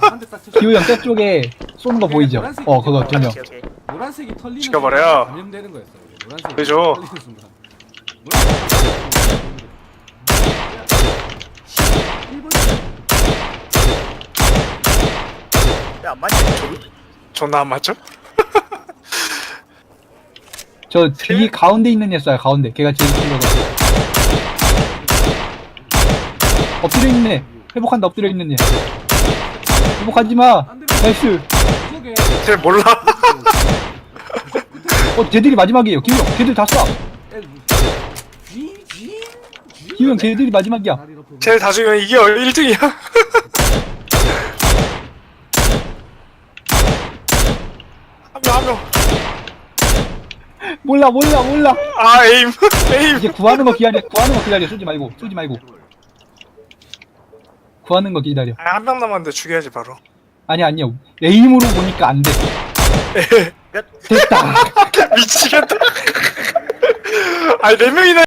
한대딱 쳐. 기우 형 저쪽에 쏘는 거 보이죠? 어 그거 오케이 오케이 노란색이 털리는 죽여버려. 순간 감염되는 거였어. 그죠? 털리는 순간. 노란색이 일본 야안 맞지? 존나 안 맞죠? 저 뒤 가운데 있는 애 쏴요 가운데 걔가 제일 길어서 엎드려 애 회복한다 엎드려 있는 애 회복하지마 나이스 속에 쟤 몰라. 어 쟤들이 마지막이에요 형 쟤들 다 쏴 쥐, 쥐, 쥐. 기우 형 쟤들이 마지막이야 다리 높은 쟤다 죽이면 이게 1등이야. 한 명, 한 명. 몰라 몰라 몰라 아, 에임. 에임. 이제 구하는 거 기다려 구하는 거 기다려 쏘지 말고 쏘지 말고 구하는 거 기다려 아, 한 명 남았는데 죽여야지, 바로. 아니 아니야 에임으로 보니까 안돼 끝 됐다 미치겠다. 아니, 네 명이나